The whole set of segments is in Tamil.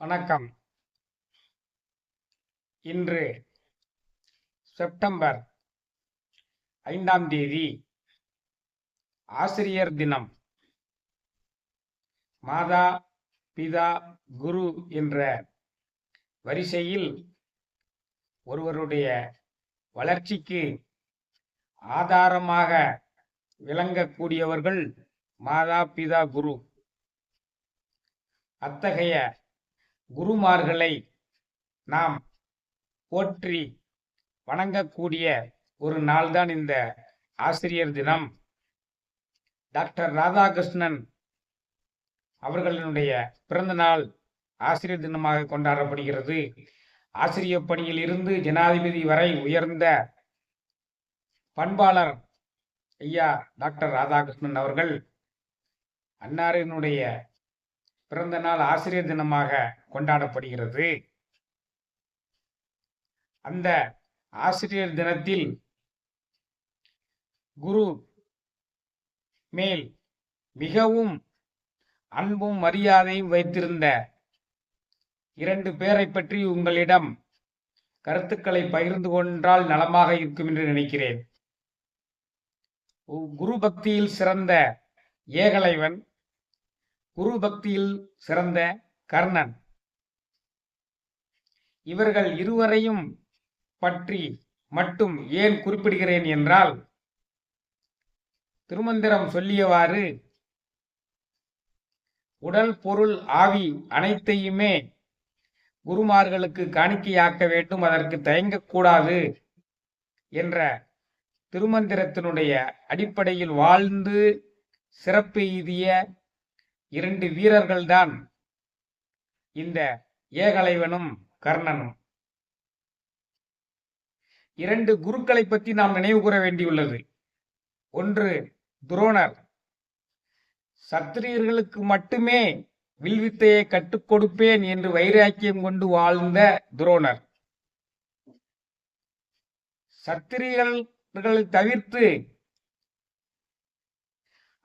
வணக்கம். இன்று செப்டம்பர் ஐந்தாம் தேதி ஆசிரியர் தினம். மாதா பிதா குரு என்ற வரிசையில் ஒருவருடைய வளர்ச்சிக்கு ஆதாரமாக விளங்கக்கூடியவர்கள் மாதா பிதா குரு. அத்தகைய குருமார்களை நாம் போற்றி வணங்கக்கூடிய ஒரு நாள்தான் இந்த ஆசிரியர் தினம். டாக்டர் ராதாகிருஷ்ணன் அவர்களினுடைய பிறந்த நாள் ஆசிரியர் தினமாக கொண்டாடப்படுகிறது. ஆசிரியர் பணியில் இருந்து ஜனாதிபதி வரை உயர்ந்த பண்பாளர் ஐயா டாக்டர் ராதாகிருஷ்ணன் அவர்கள் அன்னாரினுடைய பிறந்த நாள் ஆசிரியர் தினமாக கொண்டாடப்படுகிறது. அந்த ஆசிரியர் தினத்தில் குரு மேல் மிகவும் அன்பும் மரியாதையும் வைத்திருந்த இரண்டு பேரை பற்றி உங்களிடம் கருத்துக்களை பகிர்ந்து கொண்டால் நலமாக இருக்கும் என்று நினைக்கிறேன். குரு பக்தியில் சிறந்த ஏகலைவன் குரு பக்தியில் சிறந்த கர்ணன். இவர்கள் இருவரையும் பற்றி மட்டும் ஏன் குறிப்பிடுகிறேன் என்றால் திருமந்திரம் சொல்லியவாறு உடல் பொருள் ஆவி அனைத்தையுமே குருமார்களுக்கு காணிக்கையாக்க வேண்டும் அதற்கு தயங்கக்கூடாது என்ற திருமந்திரத்தினுடைய அடிப்படையில் வாழ்ந்து சிறப்பு எய்திய இரண்டு வீரர்கள்தான் இந்த ஏகலைவனும் கர்ணனும். இரண்டு குருக்களை பற்றி நாம் நினைவு கூற வேண்டியுள்ளது. ஒன்று துரோணர். சத்திரியர்களுக்கு மட்டுமே வில்வித்தையை கற்றுக் கொடுப்பேன் என்று வைராக்கியம் கொண்டு வாழ்ந்த துரோணர். சத்திரியர்களை தவிர்த்து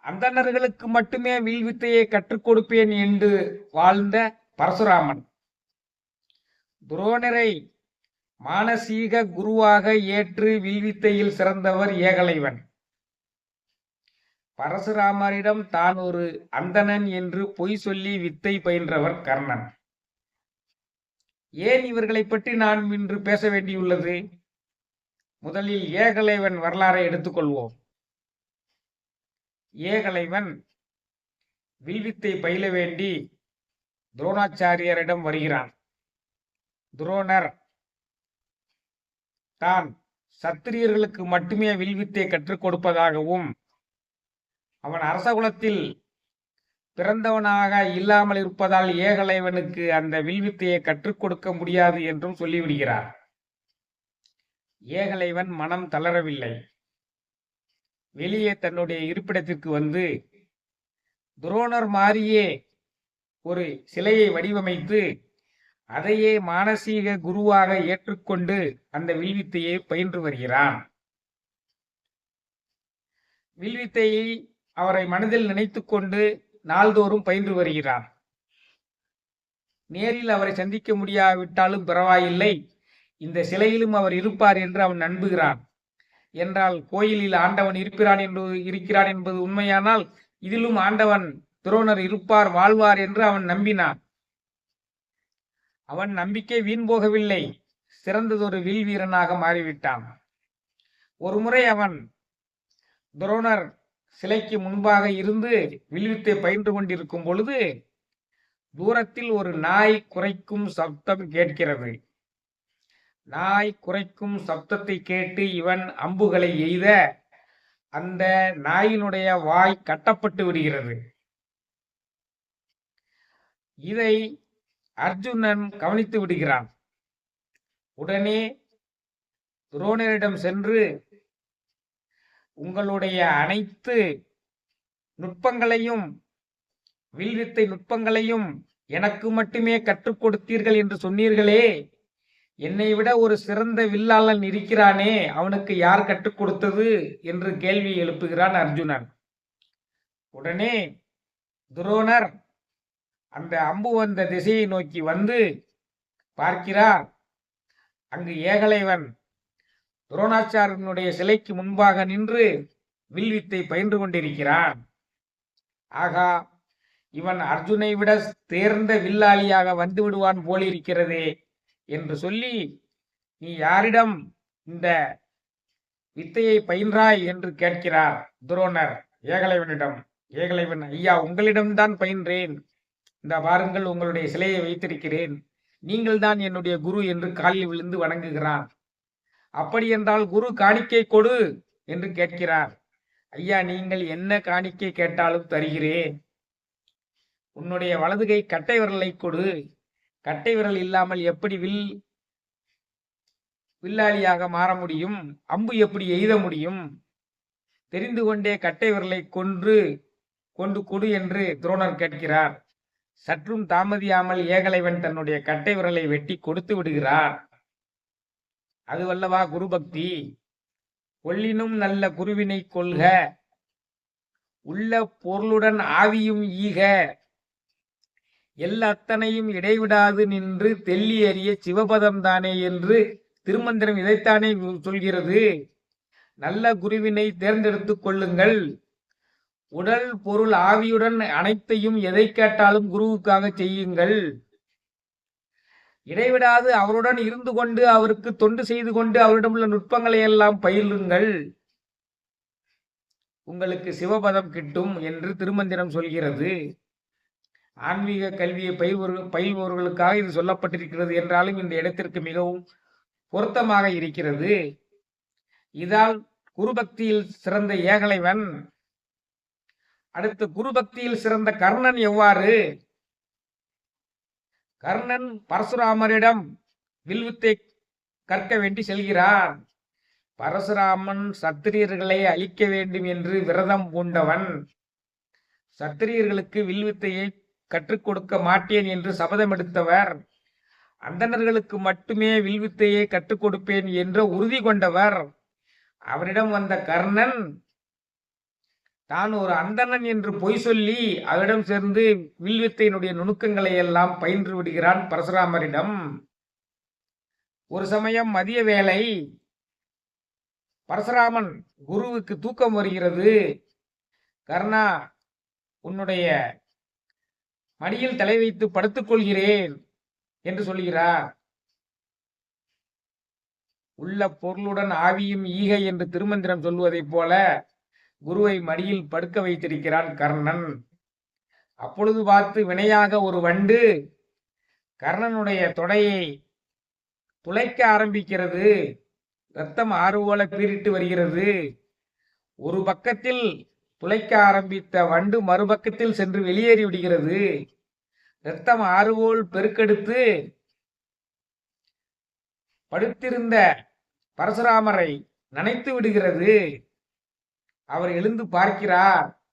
அந்தணர்களுக்கு மட்டுமே வில்வித்தையை கற்றுக் கொடுப்பேன் என்று வாழ்ந்த பரசுராமன். துரோணரை மானசீக குருவாக ஏற்று வில்வித்தையில் சிறந்தவர் ஏகலைவன். பரசுராமரிடம் தான் ஒரு அந்தணன் என்று பொய் சொல்லி வித்தை பயின்றவர் கர்ணன். ஏன் இவர்களை பற்றி நான் இன்று பேச வேண்டியுள்ளது? முதலில் ஏகலைவன் வரலாறை எடுத்துக்கொள்வோம் ஏகலைவன் வில்வித்தை பயில வேண்டி துரோணாச்சாரியரிடம் வருகிறான். துரோணர் தான் சத்திரியர்களுக்கு மட்டுமே வில்வித்தை கற்றுக் கொடுப்பதாகவும் அவன் அரசகுலத்தில் பிறந்தவனாக இல்லாமல் இருப்பதால் ஏகலைவனுக்கு அந்த வில்வித்தையை கற்றுக் கொடுக்க முடியாது என்றும் சொல்லிவிடுகிறார். ஏகலைவன் மனம் தளரவில்லை. வெளியே தன்னுடைய இருப்பிடத்திற்கு வந்து துரோணர் மாறியே ஒரு சிலையை வடிவமைத்து அதையே மானசீக குருவாக ஏற்றுக்கொண்டு அந்த வில்வித்தையை பயின்று வருகிறான். வில்வித்தையை அவரை மனதில் நினைத்து கொண்டு நாள்தோறும் பயின்று வருகிறான். நேரில் அவரை சந்திக்க முடியாவிட்டாலும் பரவாயில்லை. இந்த சிலையிலும் அவர் இருப்பார் என்று அவன் நம்புகிறான். என்றால் கோயிலில் ஆண்டவன் இருக்கிறான் என்று இருக்கிறான் என்பது உண்மையானால் இதிலும் ஆண்டவன் துரோணர் இருப்பார் வாழ்வார் என்று அவன் நம்பினான். அவன் நம்பிக்கை வீண் போகவில்லை. சிறந்ததொரு வில் வீரனாக மாறிவிட்டான். ஒரு முறை அவன் துரோணர் சிலைக்கு முன்பாக இருந்து வில்வித்தை பயின்று கொண்டிருக்கும் பொழுது தூரத்தில் ஒரு நாய் குறைக்கும் சப்தம் கேட்கிறது. நாய் குறைக்கும் சப்தத்தை கேட்டு இவன் அம்புகளை எய்த அந்த நாயினுடைய வாய் கட்டப்பட்டு விடுகிறது. இதை அர்ஜுனன் கவனித்து விடுகிறான். உடனே துரோணரிடம் சென்று உங்களுடைய அனைத்து நுட்பங்களையும் வில்வித்தை நுட்பங்களையும் எனக்கு மட்டுமே கற்றுக் கொடுத்தீர்கள் என்று சொன்னீர்களே. என்னை விட ஒரு சிறந்த வில்லாளன் இருக்கிறானே அவனுக்கு யார் கற்றுக் கொடுத்தது? என்று கேள்வி எழுப்புகிறான் அர்ஜுனன். உடனே துரோணர் அந்த அம்பு வந்த திசையை நோக்கி வந்து பார்க்கிறார். அங்கு ஏகலைவன் துரோணாச்சாரியனுடைய சிலைக்கு முன்பாக நின்று வில்வித்தை பயின்று கொண்டிருக்கிறான். ஆகா இவன் அர்ஜுனை விட தேர்ந்த வில்லாளியாக வந்து விடுவான் போலிருக்கிறதே. என்று சொல்லி நீ யாரிடம் இந்த வித்தையை பயின்றாய்? என்று கேட்கிறார் துரோணர். ஏகலைவனிடம் ஏகலைவன் ஐயா உங்களிடம்தான் பயின்றேன். இந்த பாருங்கள் உங்களுடைய சிலையை வைத்திருக்கிறேன். நீங்கள் தான் என்னுடைய குரு என்று காலில் விழுந்து வணங்குகிறான். அப்படி என்றால் குரு காணிக்கை கொடு என்று கேட்கிறார். ஐயா நீங்கள் என்ன காணிக்கை கேட்டாலும் தருகிறேன். உன்னுடைய வலதுகை கட்டை விரலை கொடு. கட்டை விரல் இல்லாமல் எப்படி வில் வில்லாளியாக மாற முடியும்? அம்பு எப்படி எய்த முடியும்? தெரிந்து கொண்டே கட்டை விரலை கொன்று கொண்டு கொடு என்று துரோணர் கேட்கிறார். சற்றும் தாமதியாமல் ஏகலைவன் தன்னுடைய கட்டை விரலை வெட்டி கொடுத்து விடுகிறார். அதுவல்லவா குரு பக்தி கொள்ளினும் நல்ல குருவினை கொள்க. உள்ள பொருளுடன் ஆவியும் ஈக. எல்லாத்தனையும் இடைவிடாது நின்று தெள்ளி அறிய சிவபதம் தானே என்று திருமந்திரம் இதைத்தானே சொல்கிறது. நல்ல குருவினை தேர்ந்தெடுத்துக் கொள்ளுங்கள். உடல் பொருள் ஆவியுடன் அனைத்தையும் எதை கேட்டாலும் குருவுக்காக செய்யுங்கள். இடைவிடாது அவருடன் இருந்து கொண்டு அவருக்கு தொண்டு செய்து கொண்டு அவரிடம் உள்ள நுட்பங்களை எல்லாம் பயிலுங்கள். உங்களுக்கு சிவபதம் கிட்டும் என்று திருமந்திரம் சொல்கிறது. ஆன்மீக கல்வியை பயில்வர்கள் பயில்பவர்களுக்காக இது சொல்லப்பட்டிருக்கிறது என்றாலும் இந்த இடத்திற்கு மிகவும் பொருத்தமாக இருக்கிறது. இதால் குருபக்தியில் சிறந்த ஏகலைவன் அடுத்து குருபக்தியில் சிறந்த கர்ணன் எவ்வாறு? கர்ணன் பரசுராமரிடம் வில்வித்தை கற்க வேண்டி செல்கிறான். பரசுராமன் சத்திரியர்களை அழிக்க வேண்டும் என்று விரதம் பூண்டவன். சத்திரியர்களுக்கு வில்வித்தையை கற்றுக் கொடுக்க மாட்டேன் என்று சபதம் எடுத்தவர். அந்தணர்களுக்கு மட்டுமே வில்வித்தையை கற்றுக் கொடுப்பேன் என்ற உறுதி கொண்டவர். அவரிடம் வந்த கர்ணன் தான் ஒரு அந்தணன் என்று பொய் சொல்லி அவரிடம் சேர்ந்து வில்வித்தையினுடைய நுணுக்கங்களை எல்லாம் பயின்று விடுகிறான் பரசுராமரிடம். ஒரு சமயம் மதிய வேலை பரசுராமன் குருவுக்கு தூக்கம் வருகிறது. கர்ணா உன்னுடைய மடியில் தலை வைத்து படுத்துக் கொள்கிறேன் என்று சொல்கிறார் உள்ள பொருளுடன் ஆவியும் ஈகை என்று திருமந்திரம் சொல்லுவதைப் போல குருவை மடியில் படுக்க வைத்திருக்கிறான் கர்ணன். அப்பொழுது பார்த்து வினையாக ஒரு வண்டு கர்ணனுடைய தொடையை துளைக்க ஆரம்பிக்கிறது. ரத்தம் ஆறு போல பீரிட்டு வருகிறது. ஒரு பக்கத்தில் துளைக்க ஆரம்பித்த வண்டு மறுபக்கத்தில் சென்று வெளியேறி விடுகிறது. இரத்தம் ஆறுபோல் பெருக்கெடுத்து படுத்திருந்த பரசுராமரை நனைத்து விடுகிறது. அவர் எழுந்து பார்க்கிறார்.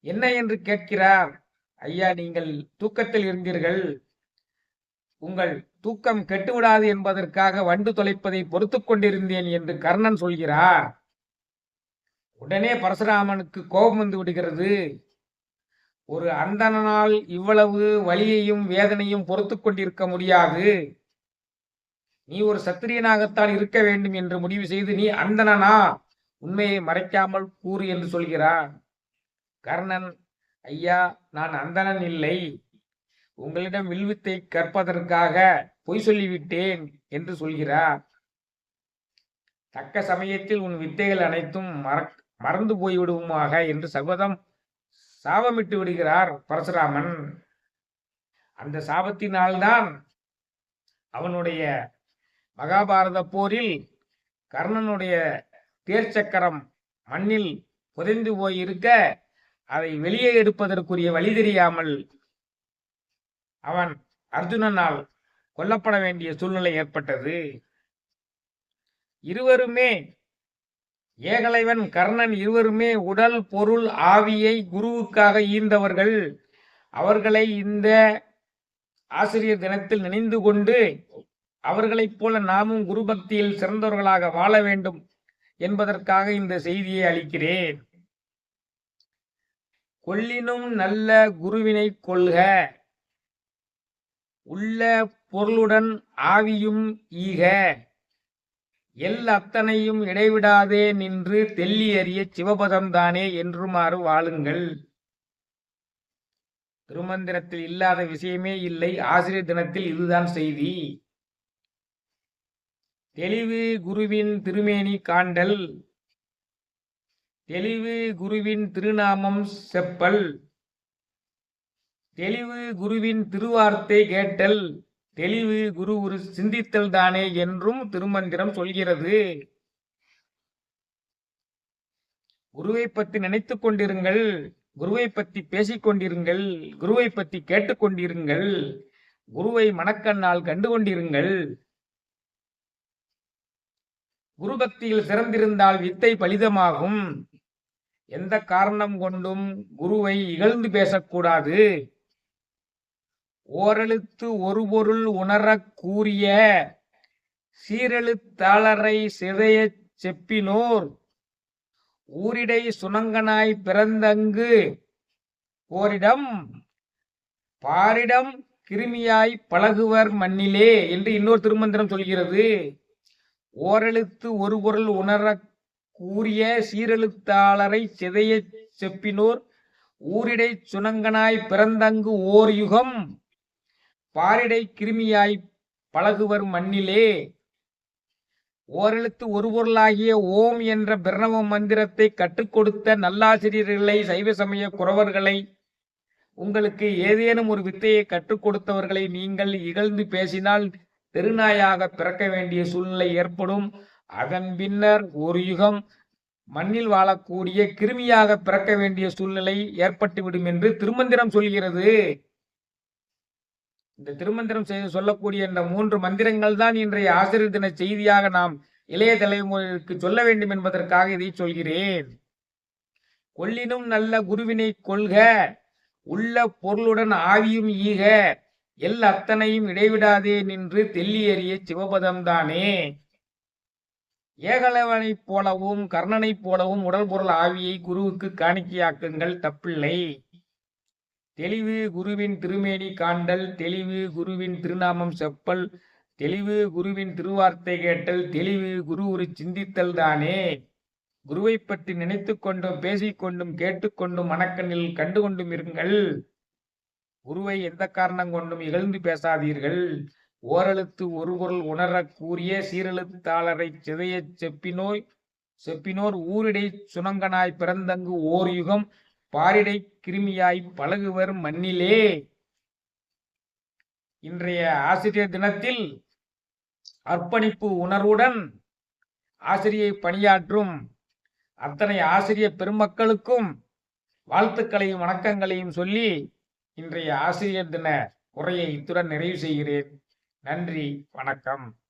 என்ன என்று கேட்கிறார்? ஐயா நீங்கள் தூக்கத்தில் இருந்தீர்கள். உங்கள் தூக்கம் கெட்டுவிடாது என்பதற்காக வண்டு தொலைப்பதை பொறுத்து கொண்டிருந்தேன் என்று கர்ணன் சொல்கிறார். உடனே பரசுராமனுக்கு கோபம் வந்து விடுகிறது. ஒரு அந்தனால் இவ்வளவு வலியையும் வேதனையும் பொறுத்து கொண்டிருக்க முடியாது. நீ ஒரு சத்திரியனாகத்தான் இருக்க வேண்டும் என்று முடிவு செய்து நீ அந்தனா உண்மையை மறைக்காமல் கூறு என்று சொல்கிறான். கர்ணன் ஐயா நான் அந்தணன் இல்லை. உங்களிடம் வில்வித்தை கற்பதற்காக பொய் சொல்லிவிட்டேன் என்று சொல்கிறார். தக்க சமயத்தில் உன் வித்தைகள் அனைத்தும் மறக் மறந்து போய்விடுவோமாக என்று சபதம் சாபமிட்டு விடுகிறார் பரசுராமன். அந்த சாபத்தினால்தான் அவனுடைய மகாபாரத போரில் கர்ணனுடைய தேர்ச்சக்கரம் மண்ணில் புதைந்து போயிருக்க அதை வெளியே எடுப்பதற்குரிய வழி தெரியாமல் அவன் அர்ஜுனனால் கொல்லப்பட வேண்டிய சூழ்நிலை ஏற்பட்டது. இருவருமே ஏகலைவன் கர்ணன் இருவருமே உடல் பொருள் ஆவியை குருவுக்காக ஈந்தவர்கள் அவர்களை இந்த ஆசிரியர் தினத்தில் நினைந்து கொண்டு அவர்களைப் போல நாமும் குரு பக்தியில் சிறந்தவர்களாக வாழ வேண்டும் என்பதற்காக இந்த செய்தியை அளிக்கிறேன். கொள்ளினும் நல்ல குருவினை கொள்க. உள்ள பொருளுடன் ஆவியும் ஈக. எல் அத்தனையும் இடைவிடாதே நின்று தெள்ளி அறிய சிவபதம்தானே என்றுமாறு வாழுங்கள். திருமந்திரத்தில் இல்லாத விஷயமே இல்லை ஆசிரியர் தினத்தில் இதுதான் செய்தி. தெளிவு குருவின் திருமேனி காண்டல் தெளிவு குருவின் திருநாமம் செப்பல் தெளிவு குருவின் திருவார்த்தை கேட்டல் தெளிவு குரு ஒரு சிந்தித்தல் தானே என்றும் திருமந்திரம் சொல்கிறது. குருவை பத்தி நினைத்துக் கொண்டிருங்கள் குருவை பத்தி பேசிக் கொண்டிருங்கள் குருவை பத்தி கேட்டுக்கொண்டிருங்கள் குருவை மனக்கண்ணால் கண்டு கொண்டிருங்கள். குரு பக்தியில் சிறந்திருந்தால் வித்தை பலிதமாகும். எந்த காரணம் கொண்டும் குருவை இகழ்ந்து பேசக்கூடாது. ஓரெழுத்து ஒரு பொருள் உணரக் கூறிய சீரெழுத்தாளரை சிதையச் செப்பினோர். ஊரிடை சுணங்கனாய் பிறந்தங்கு ஓரிடம் பாரிடம் கிருமியாய் பழகுவர் மண்ணிலே என்று இன்னொரு திருமந்திரம் சொல்கிறது. ஓரெழுத்து ஒரு பொருள் உணரக் கூறிய சீரெழுத்தாளரை சிதையச் செப்பினோர். ஊரிடை சுணங்கனாய் பிறந்தங்கு ஓர் யுகம் பாரிடை கிருமியாய் பழகுவர் மண்ணிலே. ஓரெழுத்து ஒரு பொருளாகிய ஓம் என்ற பிரணவ மந்திரத்தை கற்றுக் கொடுத்த நல்லாசிரியர்களை சைவ சமய குறவர்களை உங்களுக்கு ஏதேனும் ஒரு வித்தையை கற்றுக் கொடுத்தவர்களை நீங்கள் இகழ்ந்து பேசினால் தெருநாயாக பிறக்க வேண்டிய சூழ்நிலை ஏற்படும். அதன் பின்னர் ஒரு யுகம் மண்ணில் வாழக்கூடிய கிருமியாக பிறக்க வேண்டிய சூழ்நிலை ஏற்பட்டுவிடும் என்று திருமந்திரம் சொல்கிறது. இந்த திருமந்திரம் செய்து சொல்லக்கூடிய இந்த மூன்று மந்திரங்கள் தான் இன்றைய ஆசிரியர் தின செய்தியாக நாம் இளைய தலைமுறைக்கு சொல்ல வேண்டும் என்பதற்காக இதை சொல்கிறேன். கொள்ளினும் நல்ல குருவினை கொள்க உள்ள பொருளுடன் ஆவியும் ஈக எல் அத்தனையும் இடைவிடாதே நின்று தெல்லியறிய சிவபதம் தானே. ஏகலவனைப் போலவும் கர்ணனைப் போலவும் உடல் பொருள் ஆவியை குருவுக்கு காணிக்கையாக்குங்கள் தப்பில்லை. தெளிவு குருவின் திருமேனி காண்டல் தெளிவு குருவின் திருநாமம் செப்பல் தெளிவு குருவின் திருவார்த்தை கேட்டல் தெளிவு குரு ஒரு சிந்தித்தல் தானே. குருவை பற்றி நினைத்து கொண்டும் பேசிக்கொண்டும் கேட்டுக்கொண்டும் மனக்கண்ணில் கண்டு கொண்டும் இருங்கள். குருவை எந்த காரணம் கொண்டும் இகழ்ந்து பேசாதீர்கள். ஓரெழுத்து ஒரு பொருள் உணரக் கூறிய சீரெழுத்தாளரை சிதையச் செப்பினோய் செப்பினோர் ஊரிடை சுணங்கனாய் பிறந்தங்கு ஓர் யுகம் பாரிடை கிருமியாய் பழகுவர் மண்ணிலே. இன்றைய ஆசிரியர் தினத்தில் அர்ப்பணிப்பு உணர்வுடன் ஆசிரியை பணியாற்றும் அத்தனை ஆசிரியர் பெருமக்களுக்கும் வாழ்த்துக்களையும் வணக்கங்களையும் சொல்லி இன்றைய ஆசிரியர் தின உரையை இத்துடன் நிறைவு செய்கிறேன். நன்றி வணக்கம்.